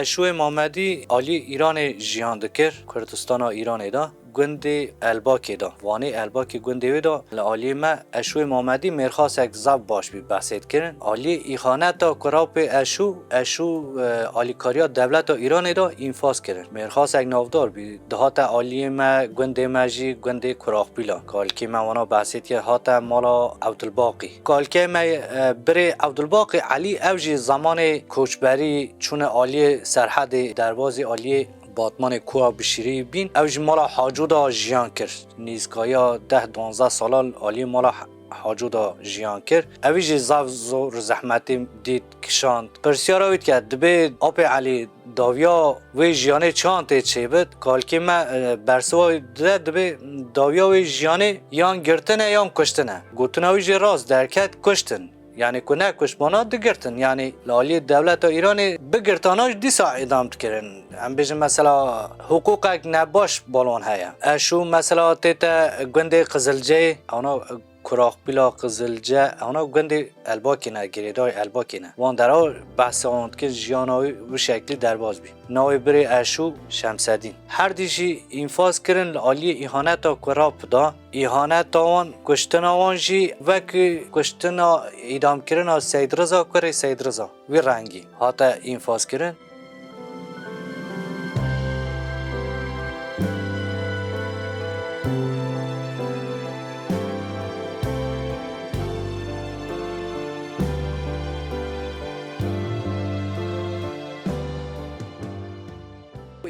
اشو محمدی عالی ایران جیان دکر کردستان ایران دا گند الباکی دا؟ وانی الباکی گند وی دا؟ لعالی ما اشو محمدی یک زب باش بی بحثید کرن. عالی ایخانه تا کراپ اشو اشو عالی کاریا دولت ایران دا اینفاس کرن. یک نافدار بی دهات عالی ما گند مجی گند کراخ بیلا. کالکی ما وانا بحثید که هاتا مالا عبدالباقی. کالکی ما بری عبدالباقی علی اوجی زمان کوچبری چون عالی سرحد دروازی عالی باتمان کوه بشیری بین اوج مالا حاجودا جیان کرد نیزکایا ده دانزده سالال عالی مالا حاجودا جیان کرد اویج زاو زور زحمتی دید کشاند پرسیارا وید که دبی آپ علی داویا وی جیانه چان تی چه بد کالکی ما برسوا ده دبی داویا وی جیانه یان گرتنه یان کشتنه گوتنا ویج راست درکت کشتن یعنی که نکش بانا دگرتن یعنی لالی دولت ایران بگرتاناش دیسا ادام کرن هم بیشن مثلا حقوق نباش بالون هیا اشو مثلا تیتا گنده قزلجه اونا کراخ بلا قزلجه اونا گنده الباکی نه گریدای الباکی نه وان درا بحث آن که جیاناوی و شکلی درباز بی. ناوی بری اشو شمسدین. هر دیشی اینفاز کرن عالی ایهانت تا کراپ دا. ایهانت آوان کشتن آوان جی وک کشتن ایدام کرن سید رضا کره سید رضا. وی رنگی. هاتا اینفاز کرن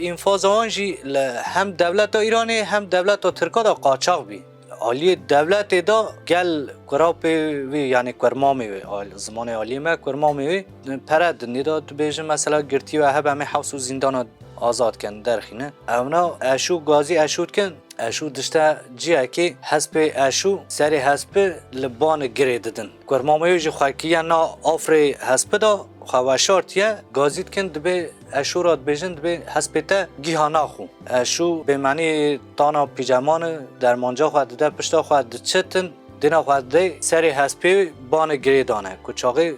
اینفاز آن جی هم دولت ایرانی هم دولت ترکا دا قاچاق بی عالی دولت دا گل کراپ وی یعنی کرمامی وی زمان عالی ما کرمامی وی پرد نیدا تو بیجن مثلا گرتی و هب همه حوس و زندان آزاد کن درخینه اونا اشو گازی اشود کن اشو دشتا جیه که حسب اشو سری حسب لبان گره ددن کرمامی وی جی خواهی نا آفر حسب دا خواشارت یه گازید کن دبه اشو راد بیجن دبه حسبته گیهانا خو اشو به معنی تانا پیجامان در مانجا خواهد ده پشتا خواهد چتن دینا خواهد ده سری حسبی بان گری دانه کچاقی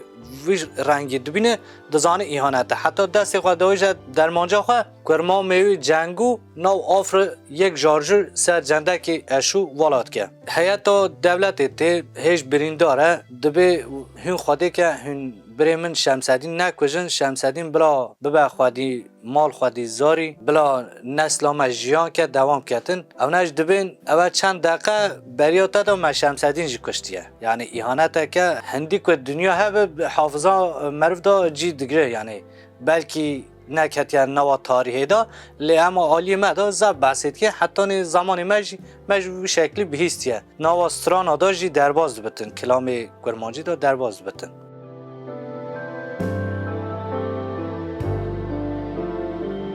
ویش رنگی دبینه دزانه ایهانته حتی دست خواهد دویش در مانجا خواه کرما میوی جنگو نو آفر یک جارجر سر جنده که اشو والات که حیاتا دولت تی هیچ برینداره دبه هن خواده که هن بری من شمسدین نکوژن. شمسدین بلا ببه خودی مال خودی زاری. بلا نسل ما جیان که دوام کردن او نش دبین او چند دقیقه بریاتا دا ما شمسدین جی کشتیه. یعنی ایهانت که هندی که دنیا هبه حافظا مروف دا جی دگره. یعنی بلکی نکت یا نوا تاریخی دا. لی اما عالی ما دا زب بحثید که حتی زمان مج مج شکلی بهیستیه. نوا سترانا دا جی درباز بتن. کلام کرمانجی دا درباز بتن.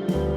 Thank you.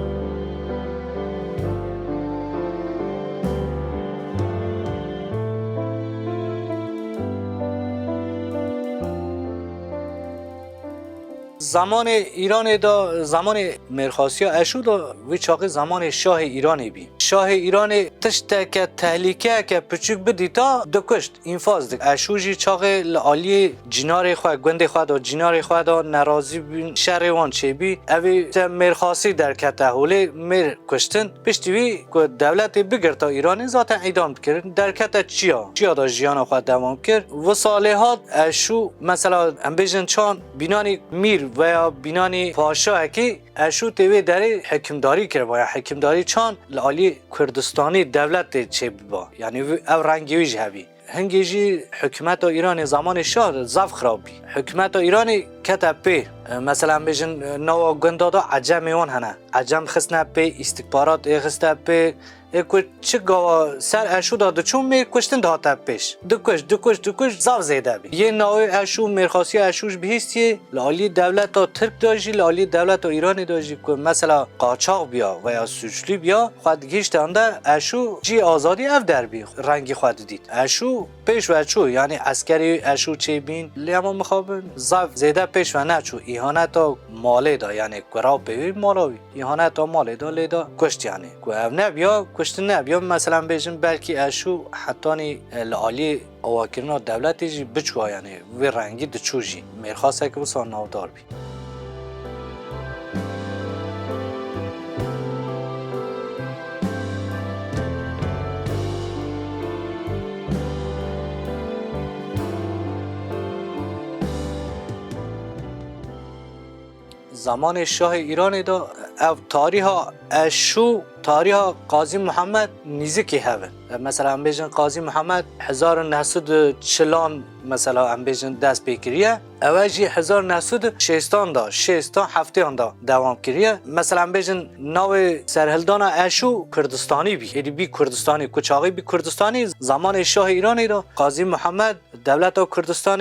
زمان ایران دا زمان مرخاسی اشو دا وی چاقی زمان شاه ایرانی بی. شاه ایران تشت که تهلیکه که پچوک بدی تا دکشت. اینفاز دک. اشو جی چاقی لعالی جنار خواه گند خواه دا جنار خواه دا نرازی بین شهر وان چه بی. اوی مرخاسی در کته هوله مر کشتن. پشتی وی که دولت بگر تا ایرانی ذات ایدام کرد. در کته چیا؟ چیا دا جیان خواه دوام کرد. و صالحات اشو مثلا ام بیجن چان بینانی میر و بینانی پاشا که اشو تیوی داره حکمداری کرد و حکمداری چان لالی کردستانی دولت چه با یعنی او رنگی ویج هبی هنگیجی حکومت ایران زمان شاه زف خرابی حکومت ایران کتا پی مثلا بیجن نوا گندادا عجم اون هنه عجم خسنه پی استکبارات خسته پی کو چه گاوا سر اشو داده چون میر کشتن داده پیش دکش دکش دکش زاو زیده بی یه نوع اشو میرخاصی اشوش بهیستی لالی دولت ها ترک داجی لالی دولت ها ایرانی داجی که مثلا قاچاق بیا و یا سوچلی بیا خود گیشت انده اشو جی آزادی اف در بی رنگی خود دید اشو پیش و چو یعنی عسکری اشو چه بین لیما مخابن زاو زیده پیش و نچو ایهانت ها ماله دا یعنی گرا به مالاوی ایهانت ها ماله دا لیدا کشت یعنی. که او نبیا کشتن نه بیا مثلا بیشن بلکی اشو حتی لالی اواکرنا دولتی جی بچوا یعنی وی رنگی دچوجی. میرخواسته که بسان نودار بی. زمان شاه ایران دا او تاریخ اشو تاریخ قاضی محمد نیزکی هبن مثلا ام بیجن قاضی محمد 1940 مثلا ام بیجن دست بکریه اواجی 1960 دا 60 هفته دا دوام کریه مثلا ام بیجن ناو سرهلدان اشو کردستانی بی یعنی بی کردستانی کچاقی بی کردستانی زمان شاه ایران دا قاضی محمد دولت کردستان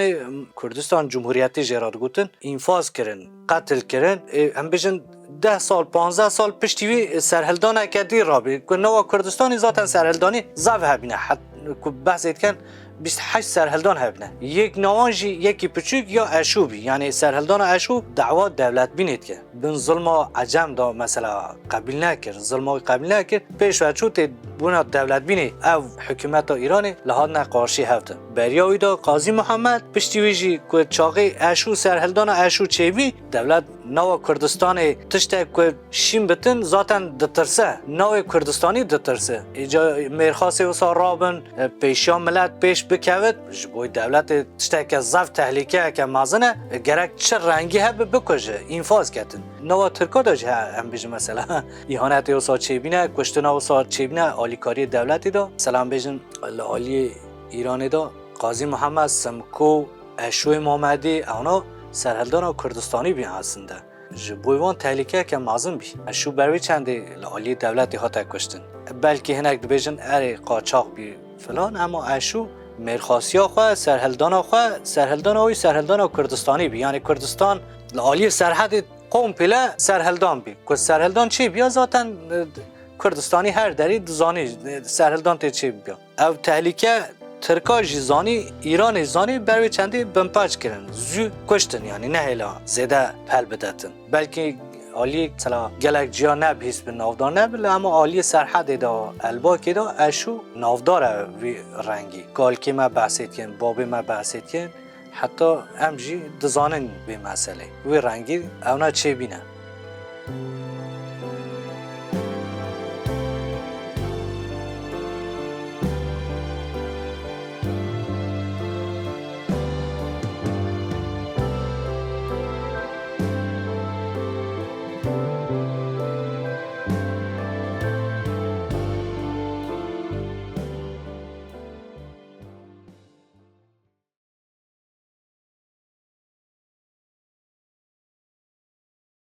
کردستان جمهوریتی جراد گوتن انفاز کرن قتل کرن ام بیجن ده سال 15 سال پشتی وی سرهلدان کدی را بی که نوا کردستانی ذاتا سرهلدانی زو هبینه. حد که بحث کن 28 سرهلدان هبنه یک نوانجی یکی پچوک یا اشوبی. یعنی سرهلدان اشوب دعوا دولت بینید که بن ظلم عجم دا مثلا قبیل نکرد ظلم قبیل نکرد پیش و چوت بونا دولت بینی. او حکومت ایران لحاد نقاشی هفته. بریاوی دا قاضی محمد پشتی ویجی که چاقی اشو سرهلدان اشو چیبی دولت نو کردستان تشته که شیم بتن ذاتن دترسه. نو کردستانی دترسه. ایجا میرخواست و رابن پیشا ملت پیش بکوید. جبوی دولت تشته که زف تحلیکه که مازنه گرک چه رنگی هب بکشه؟ انفاز کتن. نوا ترکا دا جه هم بیجن مثلا. ایهانت و سا چیبینه کشتن و سا چیبینه آلیکاری دولتی دا. سلام بیجن آلی ایران دا. قاضی محمد سمکو اشوی محمدی اونا سرحدان و کردستانی بیان هستند جو بویوان تحلیکه که مازم بی شو بروی چندی لعالی دولتی ها کشتن بلکه هنک دبیجن اره قاچاق بی فلان اما اشو مرخاسی ها خواه سرحلدان ها خواه سرحلدان ها و کردستانی بی یعنی کردستان لعالی سرحد قوم پیله سرحلدان بی که سرحلدان چی بیا ذاتن کردستانی هر دری دزانی سرحلدان تی چی بیا او تحلیکه ترکا جیزانی ایران زانی بروی چندی بمپاج کرن زو کشتن یعنی نه هلا زده پل بدتن بلکه آلی تلا گلک جیا نبیس به نافدار نبیل اما آلی سرحد دا البا که دا اشو نافدار وی رنگی گال که ما بحثیت کن بابی ما بحثیت کن حتی امجی دزانن به مسئله وی رنگی اونا چه بینه؟